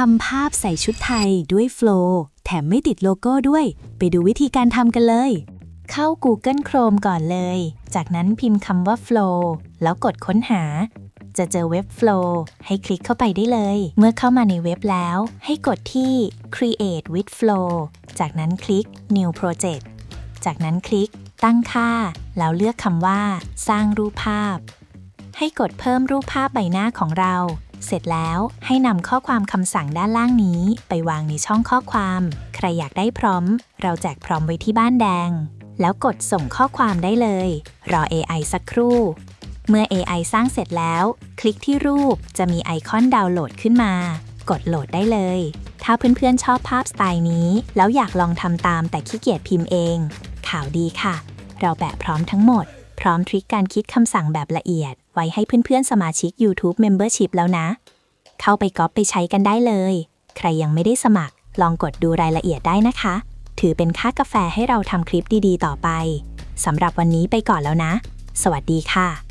ทำภาพใส่ชุดไทยด้วย Flow แถมไม่ติดโลโก้ด้วย ไปดูวิธีการทำกันเลย เข้า Google Chrome ก่อนเลย จากนั้นพิมพ์คำว่า Flow แล้วกดค้นหา จะเจอเว็บ Flow ให้คลิกเข้าไปได้เลย เมื่อเข้ามาในเว็บแล้ว ให้กดที่ Create with Flow จากนั้นคลิก New Project จากนั้นคลิกตั้งค่า แล้วเลือกคำว่า สร้างรูปภาพ ให้กดเพิ่มรูปภาพใบหน้าของเรา เสร็จแล้วให้นำข้อความคำสั่งด้านล่างนี้ ไปวางในช่องข้อความ ใครอยากได้พร้อม เราแจกพร้อมไว้ที่บ้านแดง แล้วกดส่งข้อความได้เลย รอ AI สักครู่ เมื่อ AI สร้างเสร็จแล้ว คลิกที่รูปจะมีไอคอนดาวน์โหลดขึ้นมา กดโหลดได้เลย ถ้าเพื่อนๆชอบภาพสไตล์นี้ แล้วอยากลองทำตามแต่ขี้เกียจพิมพ์เอง ข่าวดีค่ะ เราแปะพร้อมทั้งหมด ร้อมทริคการคิดคำสั่งแบบละเอียด ไว้ให้เพื่อนๆ สมาชิก YouTube Membership แล้วนะ เข้าไปก๊อปไปใช้กันได้เลย ใครยังไม่ได้สมัคร ลองกดดูรายละเอียดได้นะคะ ถือเป็นค่ากาแฟให้เราทำคลิปดีๆ ต่อไปสำหรับวันนี้ไปก่อนแล้วนะ สวัสดีค่ะ